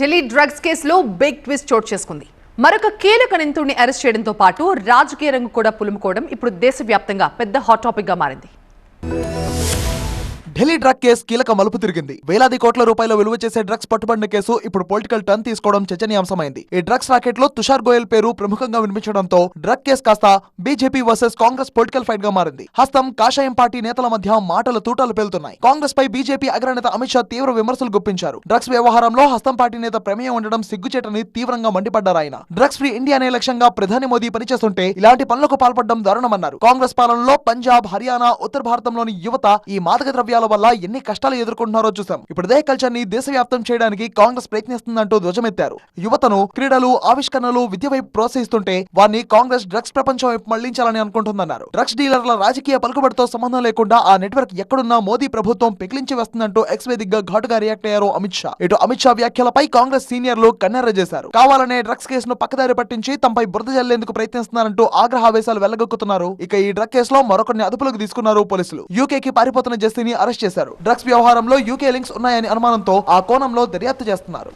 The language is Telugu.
ఢిల్లీ డ్రగ్స్ కేసులో బిగ్ ట్విస్ట్ చోటు చేసుకుంది. మరొక కీలక నిందితుడిని అరెస్ట్ చేయడంతో పాటు రాజకీయ రంగు కూడా పులుముకోవడం ఇప్పుడు దేశవ్యాప్తంగా పెద్ద హాట్ టాపిక్గా మారింది. ఢిల్లీ డ్రగ్ కేసు కీలక మలుపు తిరిగింది. వేలాది కోట్ల రూపాయల విలువ చేసే డ్రగ్స్ పట్టుబడిన కేసు ఇప్పుడు పొలిటికల్ టర్న్ తీసుకోవడం చర్చనీయాంశమైంది. ఈ డ్రగ్స్ రాకెట్లో తుషార్ గోయల్ పేరు ప్రముఖంగా వినిపించడంతో డ్రగ్ కేసు కాస్త బీజేపీ వర్సెస్ కాంగ్రెస్ పొలిటికల్ ఫైట్గా మారింది. హస్తం కాషాయం పార్టీ నేతల మధ్య మాటలు తూటాలు పేలుతున్నాయి. కాంగ్రెస్ పై బీజేపీ అగ్రనేత అమిత్ షా తీవ్ర విమర్శలు గుప్పించారు. డ్రగ్స్ వ్యవహారంలో హస్తం పార్టీ నేత ప్రమేయం ఉండడం సిగ్గుచేటని తీవ్రంగా మండిపడ్డారు ఆయన డ్రగ్స్ ఫ్రీ ఇండియానే లక్ష్యంగా ప్రధాని మోదీ పనిచేస్తుంటే ఇలాంటి పనులకు పాల్పడడం దారుణమన్నారు. కాంగ్రెస్ పాలనలో పంజాబ్ హర్యానా ఉత్తర భారతంలోని యువత ఈ మాదక ద్రవ్యాల వల్ల ఎన్ని కష్టాలు ఎదుర్కొంటున్నారో చూసాం ఇప్పుడు ఇదే కల్చర్ని దేశవ్యాప్తం చేయడానికి కాంగ్రెస్ ప్రయత్నిస్తుందంటూ ధ్వజమెత్తారు. యువతను క్రీడలు ఆవిష్కరణలు విద్య వైపు ప్రోత్సహిస్తుంటే వారిని కాంగ్రెస్ డ్రగ్స్ ప్రపంచం వైపు మళ్ళించాలని అనుకుంటుందన్నారు. డ్రగ్స్ డీలర్ల రాజకీయ పలుకుబడితో సంబంధం లేకుండా ఆ నెట్వర్క్ ఎక్కడున్నా మోదీ ప్రభుత్వం పెకిలించి వస్తుందంటూ ఎక్స్ వేదికగా ఘాటుగా రియాక్ట్ అయ్యారు అమిత్ షా. ఇటు అమిత్ షా వ్యాఖ్యలపై కాంగ్రెస్ సీనియర్లు కన్నెర్ర చేశారు కావాలనే డ్రగ్స్ కేసును పక్కదారి పట్టించి తమపై బురద జల్లేందుకు ప్రయత్నిస్తున్నారంటూ ఆగ్రహావేశాలు వెళ్ళగొక్కుతున్నారు ఇక ఈ డ్రగ్ కేసులో మరొకరిని అదుపులోకి తీసుకున్నారు పోలీసులు. యూకేకి పారిపోతున్న జస్టిని అరెస్ట్ చేశారు. డ్రగ్స్ వ్యవహారంలో యూకే లింక్స్ ఉన్నాయని అనుమానంతో ఆ కోణంలో దర్యాప్తు చేస్తున్నారు.